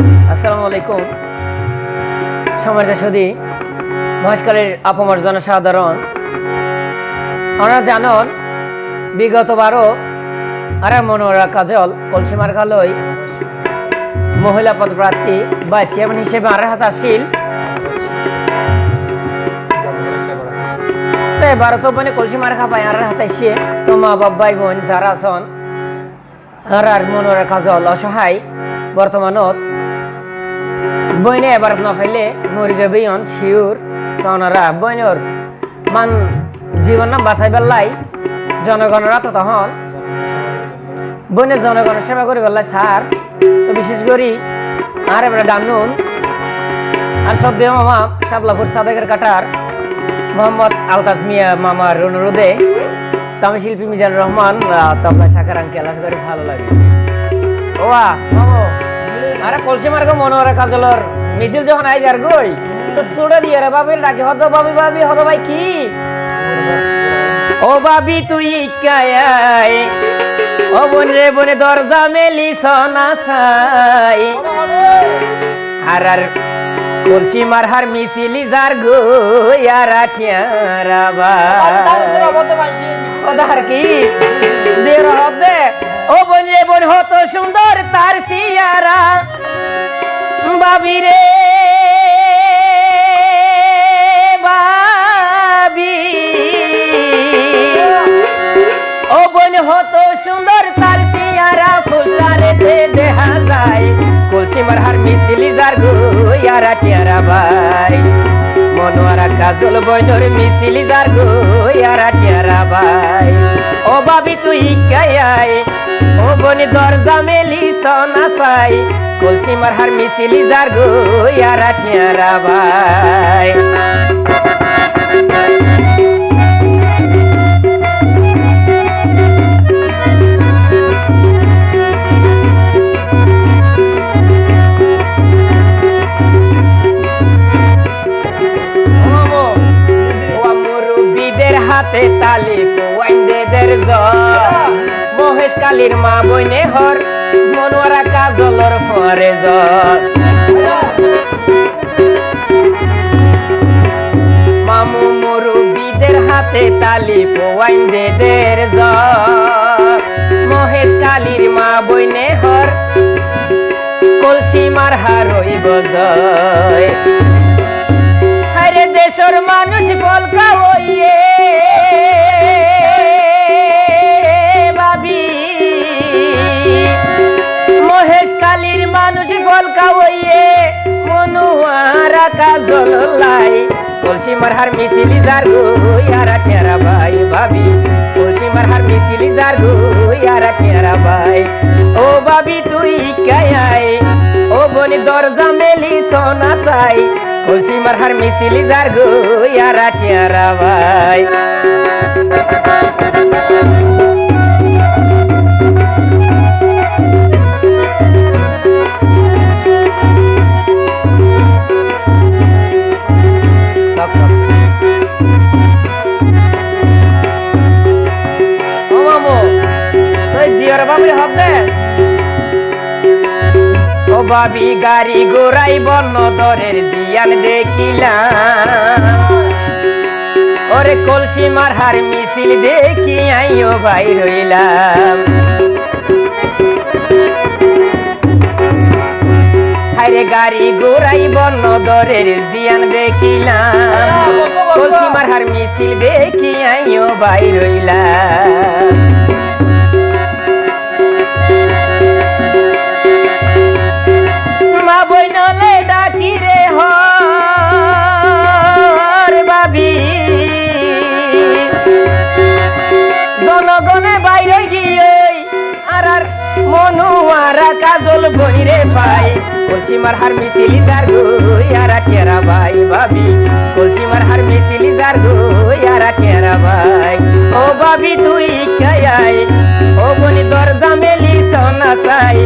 আসসালামু আলাইকুম। সম্মানিত সুদী, মহেশকালের আপমার জনসাধারণ আপনারা জানন, বিগত বারো আরে মনোরা কাজল, কলসিমার কালই মহিলা পদপ্রার্থী বা চেয়ারম্যান হিসেবে আর হাজার শিল। তো এবার তো মানে কলসিমার খাপাই আর হাতাইছে তো মা, বাপ বোন যারা আছেন আর মনোরা কাজল অসহায়, বর্তমানত বইনে এবার না ফাইলে মরি যাবে অন শিউর, তনরা, বইনর। মান জীবন নাম বাঁচাই পেলাই জনগণরা তো তখন বইনে জনগণের সেবা করি পেলাই স্যার তো বিশেষ করি আর এবারে ডানুন আর সদ্য মামা শাবলাপুর সাবেকের কাটার মোহাম্মদ আলতাফ মিয়া মামার অনুরোধে তামি শিল্পী মিজান রহমান তবলা শাখার আঙ্কেল, আশা করি ভালো লাগে। মামো, আরে কলসি মার্গ মনোহরা কাজলর মিছিল যখন আই যার গই তো ছুড়ে দিয়ে রে বাবির ডাকে হদ বাবি বাবি হদ ভাই কি? ও বাবি তুই কায়াই ও বোন রে বনে, দরজা মেলি সোনা সাই আর আর কলসি মারহার মিছিলি যার গো ইয়ারা টিয়ারা বা ওদার কি? দের হবে ও বোন রে বোন, হত সুন্দর তার সিয়ারা। বাবি রে বাবি ও বোন, হত সুন্দর তার সিয়ারা ফুসারে দে দেখা যায়। কলসি মারহার মিছিলি যার গো, ইয়ারা টিয়ারা ভাই। মনোয়ারা কাজল বইনর মিছিলি যার গো, ইয়ারা টিয়ারা ভাই। ও বাবি তুই কায়াই ও বনি, দরজা মেলি সোনা কলসি মারহার মিছিলি যার গো ইয়ারা টিয়ারা ভাই। হাতে তালি কোয়াইন্দেদের জ্বর। মহেশ কালীর মা বইনে হর। ফরে জ্বর মামু মুরব্বীদের হাতে তালি কোয়াইন্দেদের জ্বর মহেশ কালীর মা বইনে হর, কলসি মার হারই গজয় আরে দেশের মানুষ বলকা হইয়ে। হইয়ে মনুয়ারা কাজল লাই কলসি মারহার মিছিলি যার গো ইয়ারা টেরা ভাই ভাবি। কলসি মারহার মিছিলি যার গো ইয়ারা টেরা ভাই। ও ভাবি, তুই কায়াই ও বনি দরজা মেলি সোনা চাই। কলসি মারহার মিছিলি যার গো ইয়ারা টেরা ভাই। তুই জিয়ার হবে। ও বাবি গাড়ি গোড়াই বন্য দরের দিয়ান দেখিলাম। ওরে কলসি মারহার মিছিল দেখি আইও ভাই রইলাম। হাইরে গাড়ি গোড়াই বন্য দরের দিয়ান দেখিলাম কলসি মারহার মিছিল দেখি আইও ভাই রইলাম। মনুয়ারা কাজল বইরে পাই। কলসি মারহার মিছিলি যার গো ইয়ারা কেরা ভাই ভাবি। কলসি মারহার মিছিলি যার গো ইয়ারা কেরা ভাই। ও ভাবি তুই কায়াই, ও বনি দরজা মেলি সোনা চাই।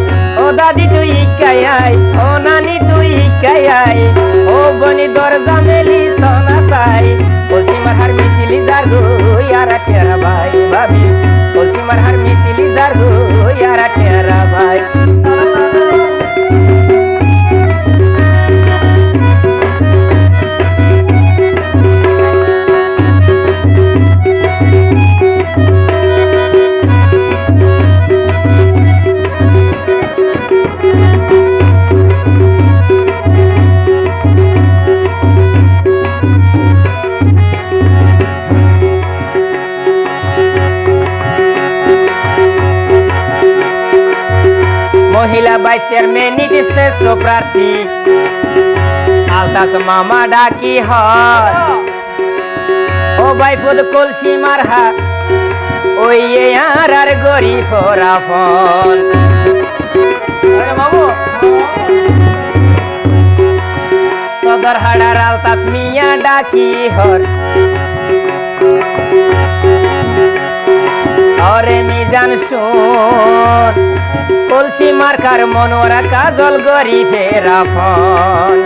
ও দাদি তুই কায়াই, ও নানি তুই কায়াই। ও বনি দরজা মেলি সোনা চাই। কলসি মারহার মিছিলি যার গো ইয়ারা কেরা ভাই ভাবি। কলসি মারহার মিছিলি যার গো চেয়ারম্যানিতে শ্রেষ্ঠ প্রার্থী। আলতাস মামা ডাকি হয়। ও ভাই পদ কলসি মারহা ওই আর আর গরি ফোরাফন মামু। সদর হাড়ার আলতাস মিয়া ডাকি হর। অরে মিজান শুন কলসি মার্কার মনোরা কাজল গরি ফেরাফন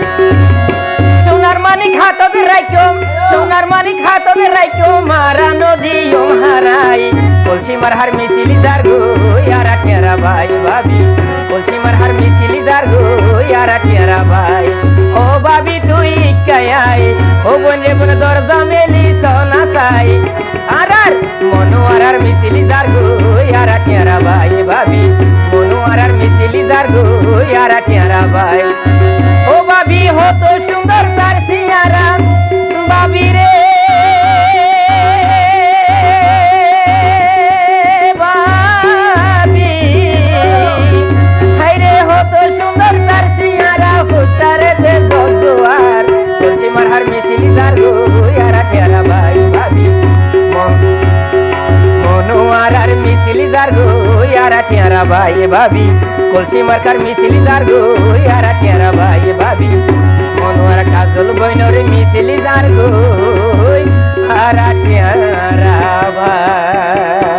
সোনার মানিক হাতবে রাইকো সোনার মানিক হাতবে রাইকো মারা নদী ওম হারাই। কলসি মারহার মিছিলি যার গো ইয়ারা টেরা ভাই ভাবি। কলসি মারহার মিছিলি যার গো ইয়ারা টেরা ভাই। ও ভাবি তুই কায়াই ও বোন রে বোন, দরজা মেলি সোনা সাই গো কেরা ভাই ভাবি মনোয়ার আর মিছিলি যার গো। মিছিলদার গো ইয়ারা টিয়ারা ভাই ভাবি। কলসি মার্কার মিছিলদার গো ইয়ারা টিয়ারা ভাই ভাবি। মনোয়ার কাজল বৈনর মিছিলদার গো ইয়ারা টিয়ারা ভাই